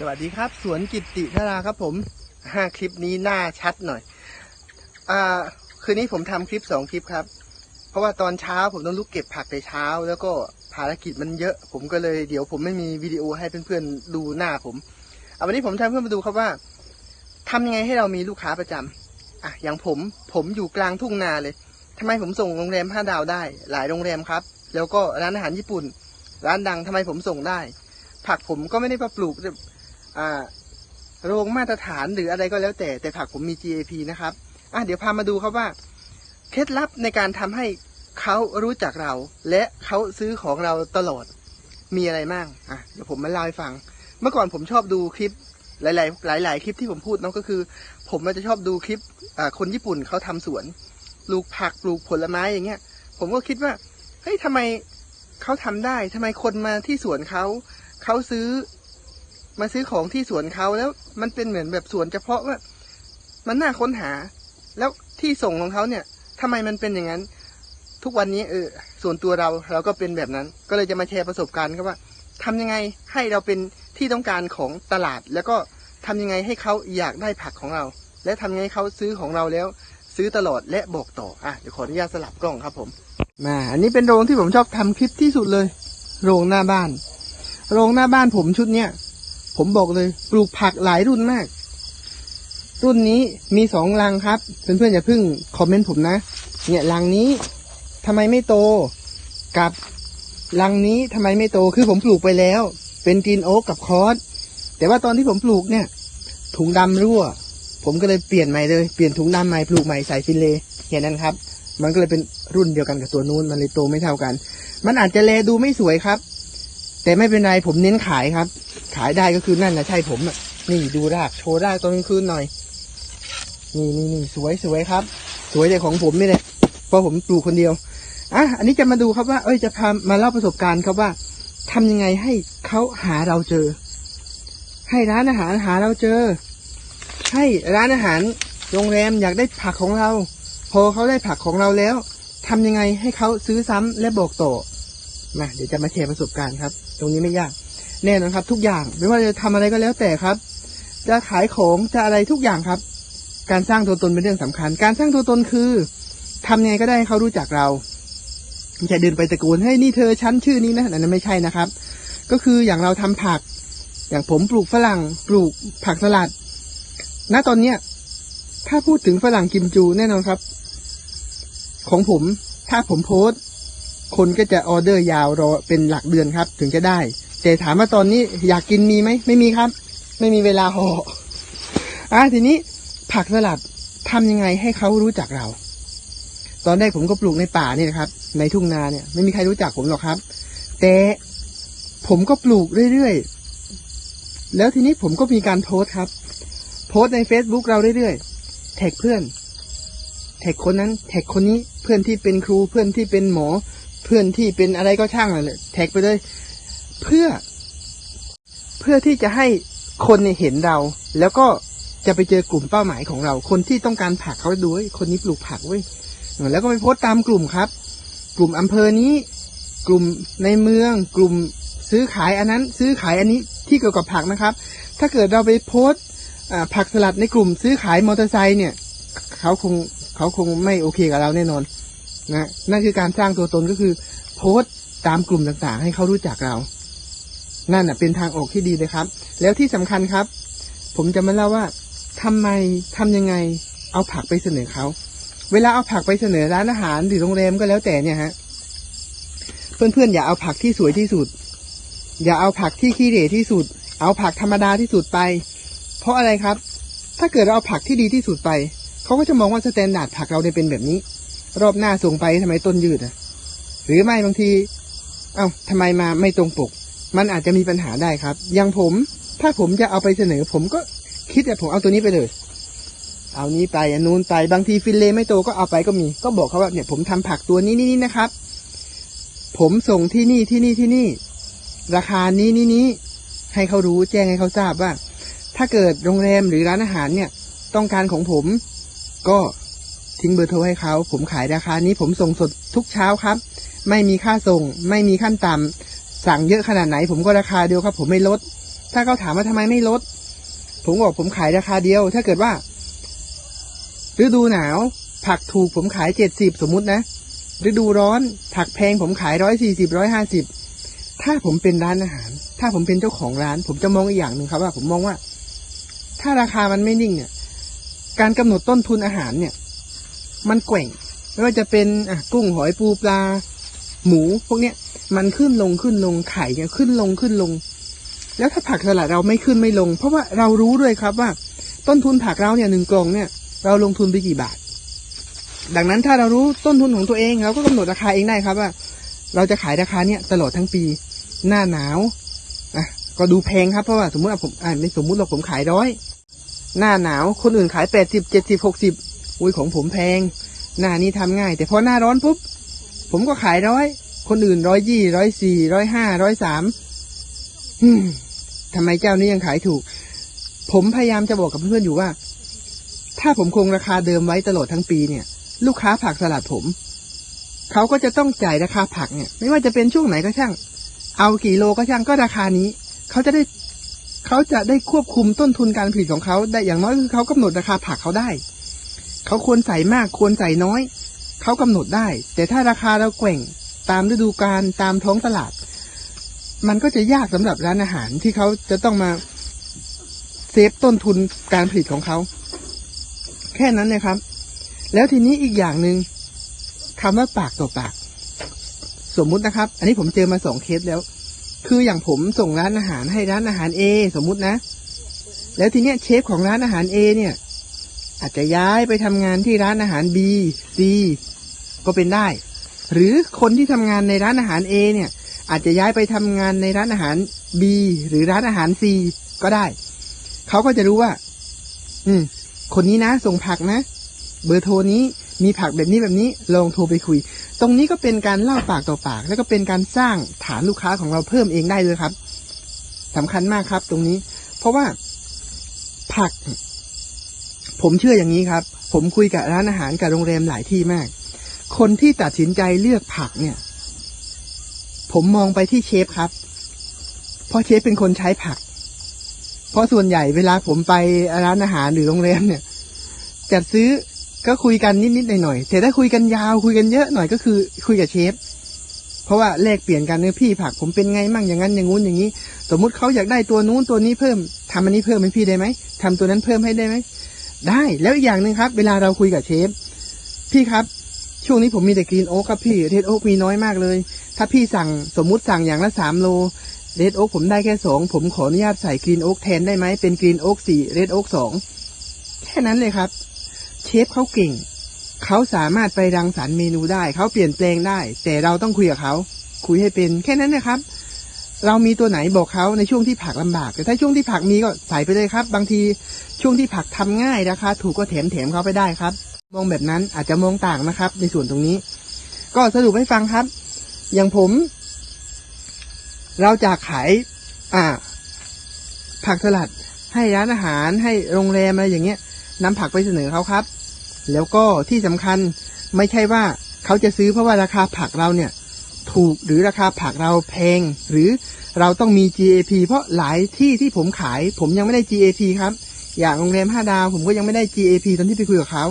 สวัสดีครับ สวนกิตติธาราครับผมห้าคลิปนี้หน้าชัดหน่อย อ่า คืนนี้ผมทำคลิปสองคลิปครับ เพราะว่าตอนเช้าผมต้องลุกเก็บผักแต่เช้า แล้วก็ภารกิจมันเยอะ ผมก็เลยเดี๋ยวผมไม่มีวิดีโอให้เพื่อนๆดูหน้าผมเอาวันนี้ผมจะให้เพื่อนมาดูครับว่าทำยังไงให้เรามีลูกค้าประจำอะอย่างผมผมอยู่กลางทุ่งนาเลยทำไมผมส่งโรงแรมห้าดาวได้ หลายโรงแรมครับ แล้วก็ร้านอาหารญี่ปุ่น ร้านดังทำไมผมส่งได้ ผักผมก็ไม่ได้มาปลูกอ่ โรงมาตรฐานหรืออะไรก็แล้วแต่แต่ผักผมมี GAP นะครับอะเดี๋ยวพามาดูครับว่า เคล็ดลับในการทำให้เขารู้จักเรา และเขาซื้อของเราตลอดมีอะไรบ้างอะเดี๋ยวผมมาเล่าให้ฟัง เมื่อก่อนผมชอบดูคลิปหลาย ๆ หลาย ๆ คลิปที่ผมพูดเนาะก็คือ ผมจะชอบดูคลิปคนญี่ปุ่นเขาทำสวนปลูกผักปลูกผลไม้อย่างเงี้ย ผมก็คิดว่าเฮ้ยทำไมเขาทำได้ทำไมคนมาที่สวนเขาเขาซื้อ มาซื้อของที่สวนเขาแล้วมันเป็นเหมือนแบบสวนเฉพาะว่า มันน่าค้นหา แล้วที่ส่งของเขาเนี่ยทำไมมันเป็นอย่างนั้น ทุกวันนี้เออส่วนตัวเราเราก็เป็นแบบนั้น ก็เลยจะมาแชร์ประสบการณ์ครับว่าทำยังไงให้เราเป็นที่ต้องการของตลาด แล้วก็ทำยังไงให้เขาอยากได้ผักของเรา และทำยังไงให้เขาซื้อของเราแล้ว ซื้อตลอดและบอกต่ออะเดี๋ยวขออนุญาตสลับกล้องครับผมมาอันนี้เป็นโรงที่ผมชอบทำคลิปที่สุดเลย โรงหน้าบ้าน โรงหน้าบ้านผมชุดเนี้ย ผมบอกเลย ปลูกผักหลายรุ่นมาก รุ่นนี้มีสองรังครับ เพื่อนๆอย่าเพิ่งคอมเมนต์ผมนะ เนี่ยรังนี้ทำไมไม่โตกับรังนี้ทำไมไม่โตคือผมปลูกไปแล้ว เป็นกรีนโอ๊กกับคอสแต่ว่าตอนที่ผมปลูกเนี่ย ถุงดำรั่ว ผมก็เลยเปลี่ยนใหม่เลยเปลี่ยนถุงดำใหม่ปลูกใหม่ใส่ฟินเลย์แค่นั้นครับ มันก็เลยเป็นรุ่นเดียวกันกับตัวนู้นมันเลยโตไม่เท่ากัน มันอาจจะแลดูไม่สวยครับ แต่ไม่เป็นไรผมเน้นขายครับ ขายได้ก็คือนั่นนะใช่ผมอะนี่ดูรากโชว์รากตอนกลางคืนหน่อย นี่นี่นี่สวยสวยครับ สวยแต่ของผมนี่แหละเพราะผมปลูกคนเดียวอะอันนี้จะมาดูครับว่า เอ้ยจะพามาเล่าประสบการณ์ครับว่าทำยังไงให้เขาหาเราเจอ ให้ร้านอาหารหาเราเจอ ให้ร้านอาหารโรงแรมอยากได้ผักของเรา พอเขาได้ผักของเราแล้วทำยังไงให้เขาซื้อซ้ำและบอกต่อ มาเดี๋ยวจะมาแชร์ประสบการณ์ครับ ตรงนี้ไม่ยาก แน่นอนครับ ทุกอย่างไม่ว่าจะทำอะไรก็แล้วแต่ครับ จะขายของจะอะไรทุกอย่างครับ การสร้างตัวตนเป็นเรื่องสำคัญ การสร้างตัวตนคือทำยังไงก็ได้ให้เขารู้จักเราไม่ใช่เดินไปตะโกนให้นี่เธอชั้นชื่อนี้นะนนั้นไม่ใช่นะครับ ก็คืออย่างเราทำผัก อย่างผมปลูกฝรั่ง ปลูกผักสลัด ณตอนเนี้ยถ้าพูดถึงฝรั่งกิมจูแน่นอนครับ ของผมถ้าผมโพสต์ คนก็จะออเดอร์ยาวรอเป็นหลักเดือนครับ ถึงจะได้ แต่ถามว่าตอนนี้อยากกินมีไหมไม่มีครับ ไม่มีเวลาห่ออะทีนี้ผักสลัดทำยังไงให้เขารู้จักเรา ตอนแรกผมก็ปลูกในป่านี่นะครับ ในทุ่งนาเนี่ย ไม่มีใครรู้จักผมหรอกครับ แต่ผมก็ปลูกเรื่อยๆ แล้วทีนี้ผมก็มีการโพสต์ครับ โพสต์ใน Facebook เราเรื่อยๆ แท็กเพื่อน แท็กคนนั้น แท็กคนนี้ เพื่อนที่เป็นครู เพื่อนที่เป็นหมอ เพื่อนที่เป็นอะไรก็ช่างเลยแท็กไปเลย เพื่อ เพื่อที่จะให้คนเนี่ยเห็นเรา แล้วก็จะไปเจอกลุ่มเป้าหมายของเรา คนที่ต้องการผักเขาดูเว้ยคนนี้ปลูกผักเว้ยแล้วก็ไปโพสต์ตามกลุ่มครับ กลุ่มอำเภอนี้ กลุ่มในเมือง กลุ่มซื้อขายอันนั้น ซื้อขายอันนี้ที่เกี่ยวกับผักนะครับ ถ้าเกิดเราไปโพสต์ผักสลัดในกลุ่มซื้อขายมอเตอร์ไซค์เนี่ย เขาคงเขาคงไม่โอเคกับเราแน่นอน นะนั่นคือการสร้างตัวตนก็คือ โพสต์ตามกลุ่มต่างๆ ให้เขารู้จักเรา นั่นนะเป็นทางออกที่ดีเลยครับ แล้วที่สำคัญครับ ผมจะมาเล่าว่าทำไมทำยังไงเอาผักไปเสนอเขา เวลาเอาผักไปเสนอร้านอาหารหรือโรงแรมก็แล้วแต่เนี่ยฮะ เพื่อนๆอย่าเอาผักที่สวยที่สุด อย่าเอาผักที่ขี้เหร่ที่สุด เอาผักธรรมดาที่สุดไป เพราะอะไรครับ ถ้าเกิดเราเอาผักที่ดีที่สุดไป เขาก็จะมองว่าสแตนดาร์ดผักเราเนี่ยเป็นแบบนี้ รอบหน้าส่งไปทำไมต้นยืดอะ หรือไม่บางที เอ้าทำไมมาไม่ตรงปก มันอาจจะมีปัญหาได้ครับ อย่างผม ถ้าผมจะเอาไปเสนอ ผมก็คิดแต่ผมเอาตัวนี้ไปเลย เอานี้ไปอันนู้นไปบางทีฟินเลไม่โตก็เอาไปก็มี ก็บอกเขาว่าเนี่ย ผมทำผักตัวนี้นี่นี่นะครับ ผมส่งที่นี่ที่นี่ที่นี่ ราคานี้นี้นี้ให้เขารู้แจ้งให้เขาทราบว่า ถ้าเกิดโรงแรมหรือร้านอาหารเนี่ย ต้องการของผมก็ ทิ้งเบอร์โทรให้เขา ผมขายราคานี้ผมส่งสดทุกเช้าครับ ไม่มีค่าส่ง ไม่มีขั้นต่ำสั่งเยอะขนาดไหน ผมก็ราคาเดียวครับ ผมไม่ลด ถ้าเขาถามว่าทำไมไม่ลด ผมบอกผมขายราคาเดียว ถ้าเกิดว่าฤดูหนาว ผักถูกผมขายเจ็ดสิบสมมุตินะฤดูร้อนผักแพงผมขายร้อยสี่สิบร้อยห้าสิบถ้าผมเป็นร้านอาหาร ถ้าผมเป็นเจ้าของร้าน ผมจะมองอีกอย่างหนึ่งครับว่าผมมองว่า ถ้าราคามันไม่นิ่งเนี่ย การกำหนดต้นทุนอาหารเนี่ย มันแกว่งไม่ว่าจะเป็นอะกุ้งหอยปูปลา หมูพวกเนี้ย มันขึ้นลงขึ้นลงไข่เนี่ยขึ้นลงขึ้นลง แล้วถ้าผักสลัดเราไม่ขึ้นไม่ลง เพราะว่าเรารู้ด้วยครับว่า ต้นทุนผักเราเนี่ยหนึ่งกล่องเนี่ย เราลงทุนไปกี่บาท ดังนั้นถ้าเรารู้ต้นทุนของตัวเองเราก็กำหนดราคาเองได้ครับว่า เราจะขายราคาเนี่ยตลอดทั้งปี หน้าหนาวอะก็ดูแพงครับเพราะว่าสมมติว่าผมอ่าไม่สมมุติเราผมขายร้อยหน้าหนาวคนอื่นขายแปดสิบเจ็ดสิบหกสิบ อุ้ยของผมแพง หน้านี้ทำง่าย แต่พอหน้าร้อนปุ๊บ ผมก็ขายร้อย คนอื่นร้อยยี่ร้อยสี่ร้อยห้าร้อยสามทำไมเจ้านี้ยังขายถูก ผมพยายามจะบอกกับเพื่อนๆอยู่ว่า ถ้าผมคงราคาเดิมไว้ตลอดทั้งปีเนี่ย ลูกค้าผักสลัดผม เขาก็จะต้องจ่ายราคาผักเนี่ย ไม่ว่าจะเป็นช่วงไหนก็ช่าง เอากี่โลก็ช่างก็ราคานี้ เขาจะได้เขาจะได้ควบคุมต้นทุนการผลิตของเขาได้อย่างน้อยคือเขากำหนดราคาผักเขาได้ เขาควรใส่มากควรใส่น้อย เขากำหนดได้ แต่ถ้าราคาเราแกว่งตามฤดูกาลตามท้องตลาด มันก็จะยากสำหรับร้านอาหารที่เขาจะต้องมาเซฟต้นทุนการผลิตของเขา แค่นั้นนะครับ แล้วทีนี้อีกอย่างหนึ่งคำว่าปากต่อปาก สมมุตินะครับ อันนี้ผมเจอมาสองเคสแล้ว คืออย่างผมส่งร้านอาหารให้ร้านอาหาร A สมมุตินะ แล้วทีเนี้ยเชฟของร้านอาหาร A เนี่ย อาจจะย้ายไปทำงานที่ร้านอาหาร B C ก็เป็นได้ หรือคนที่ทำงานในร้านอาหาร A เนี่ย อาจจะย้ายไปทำงานในร้านอาหาร B หรือร้านอาหาร C ก็ได้ เขาก็จะรู้ว่า อืม คนนี้นะส่งผักนะ เบอร์โทรนี้มีผักแบบนี้แบบนี้ลองโทรไปคุย ตรงนี้ก็เป็นการเล่าปากต่อปาก แล้วก็เป็นการสร้างฐานลูกค้าของเราเพิ่มเองได้เลยครับสำคัญมากครับ ตรงนี้ เพราะว่าผัก ผมเชื่ออย่างนี้ครับ ผมคุยกับร้านอาหารกับโรงแรมหลายที่มาก คนที่ตัดสินใจเลือกผักเนี่ย ผมมองไปที่เชฟครับ เพราะเชฟเป็นคนใช้ผัก เพราะส่วนใหญ่เวลาผมไปร้านอาหารหรือโรงแรมเนี่ยจัดซื้อก็คุยกันนิดๆหน่อยๆแต่ถ้าคุยกันยาวคุยกันเยอะหน่อยก็คือ คุยกับเชฟเพราะว่าแลกเปลี่ยนกันเนี่ยพี่ผักผมเป็นไงมั่งอย่างนั้นอย่างงู้นอย่างนี้ สมมุติเขาอยากได้ตัวนู้นตัวนี้เพิ่มทำอันนี้เพิ่มให้พี่ได้ไหมทำตัวนั้นเพิ่มให้ได้ไหม ได้แล้วอีกอย่างหนึ่งครับ เวลาเราคุยกับเชฟ พี่ครับ ช่วงนี้ผมมีแต่กรีนโอ๊กครับพี่เรดโอ๊กมีน้อยมากเลย ถ้าพี่สั่งสมมุติสั่งอย่างละสามโลเรดโอ๊กผมได้แค่สองผมขออนุญาตใส่กรีนโอ๊กแทนได้ไหมเป็นกรีนโอ๊กสี่เรดโอ๊กสองแค่นั้นเลยครับ เชฟเขาเก่งเขาสามารถไปรังสรรค์เมนูได้ เขาเปลี่ยนแปลงได้ แต่เราต้องคุยกับเขา คุยให้เป็น แค่นั้นนะครับ เรามีตัวไหนบอกเขาในช่วงที่ผักลำบาก แต่ถ้าช่วงที่ผักมีก็ใส่ไปเลยครับ บางทีช่วงที่ผักทำง่ายราคาถูกก็แถมแถมเขาไปได้ครับ มองแบบนั้นอาจจะมองต่างนะครับ ในส่วนตรงนี้ ก็สรุปให้ฟังครับ อย่างผม เราจะขาย อ่า ผักสลัด ให้ร้านอาหารให้โรงแรมอะไรอย่างเงี้ยนำผักไปเสนอเขาครับ แล้วก็ที่สำคัญไม่ใช่ว่าเขาจะซื้อเพราะว่าราคาผักเราเนี่ย ถูกหรือราคาผักเราแพง หรือเราต้องมี GAP เพราะหลายที่ที่ผมขาย ผมยังไม่ได้ GAP ครับ อย่างโรงแรม5ดาว ผมก็ยังไม่ได้ GAP ตอนที่ไปคุยกับเขา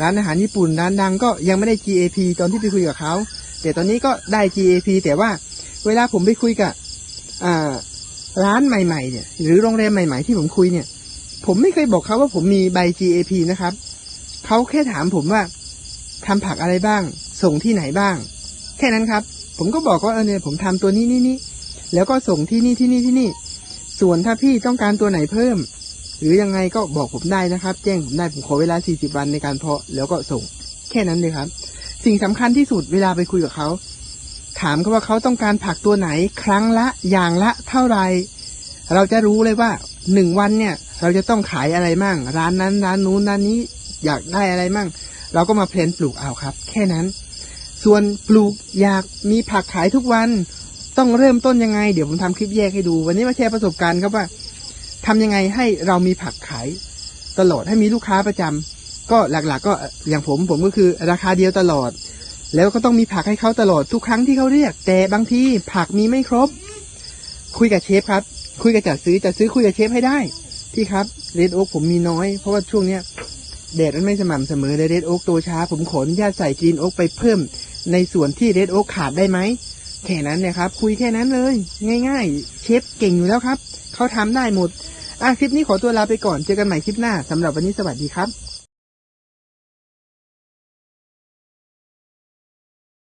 ร้านอาหารญี่ปุ่นร้านดังก็ยังไม่ได้ GAP ตอนที่ไปคุยกับเขาแต่ตอนนี้ก็ได้ GAP แต่ว่าเวลาผมไปคุยกับร้านใหม่ๆเนี่ย หรือโรงแรมใหม่ๆที่ผมคุยเนี่ย ผมไม่เคยบอกเขาว่าผมมีใบ GAP นะครับเขาแค่ถามผมว่าทำผักอะไรบ้าง ส่งที่ไหนบ้าง แค่นั้นครับ ผมก็บอกว่าเออเนี่ยผมทำตัวนี้นี่นี่แล้วก็ส่งที่นี่ที่นี่ที่นี่ ส่วนถ้าพี่ต้องการตัวไหนเพิ่ม หรือยังไงก็บอกผมได้นะครับ แจ้งผมได้ผมขอเวลา 40 วันในการเพาะแล้วก็ส่งแค่นั้นเลยครับ สิ่งสำคัญที่สุดเวลาไปคุยกับเขา ถามเขาว่าเขาต้องการผักตัวไหน ครั้งละอย่างละเท่าไหร่เราจะรู้เลยว่าหนึ่งวันเนี่ย เราจะต้องขายอะไรมั่ง ร้านนั้นร้านนู้นร้านนี้อยากได้อะไรมั่ง เราก็มาเพลนปลูกเอาครับ แค่นั้น ส่วนปลูกอยากมีผักขายทุกวัน ต้องเริ่มต้นยังไง เดี๋ยวผมทำคลิปแยกให้ดู วันนี้มาแชร์ประสบการณ์ครับว่าทำยังไงให้เรามีผักขายตลอดให้มีลูกค้าประจำก็หลักๆ ก็อย่างผมผมก็คือราคาเดียวตลอด แล้วก็ต้องมีผักให้เขาตลอดทุกครั้งที่เขาเรียก แต่บางทีผักมีไม่ครบ คุยกับเชฟครับ คุยกับจัดซื้อจัดซื้อคุยกับเชฟให้ได้พี่ครับเรดโอ๊กผมมีน้อย เพราะว่าช่วงเนี้ยแดดมันไม่สม่ำเสมอเลยเรดโอ๊กโตช้า ผมขออนุญาตใส่กรีนโอ๊กไปเพิ่ม ในส่วนที่เรดโอ๊กขาดได้ไหมแค่นั้นเนี่ยครับ คุยแค่นั้นเลย ง่าย ๆ เชฟเก่งอยู่แล้วครับ เขาทำได้หมด อะคลิปนี้ขอตัวลาไปก่อนเจอกันใหม่คลิปหน้าสำหรับวันนี้สวัสดีครับ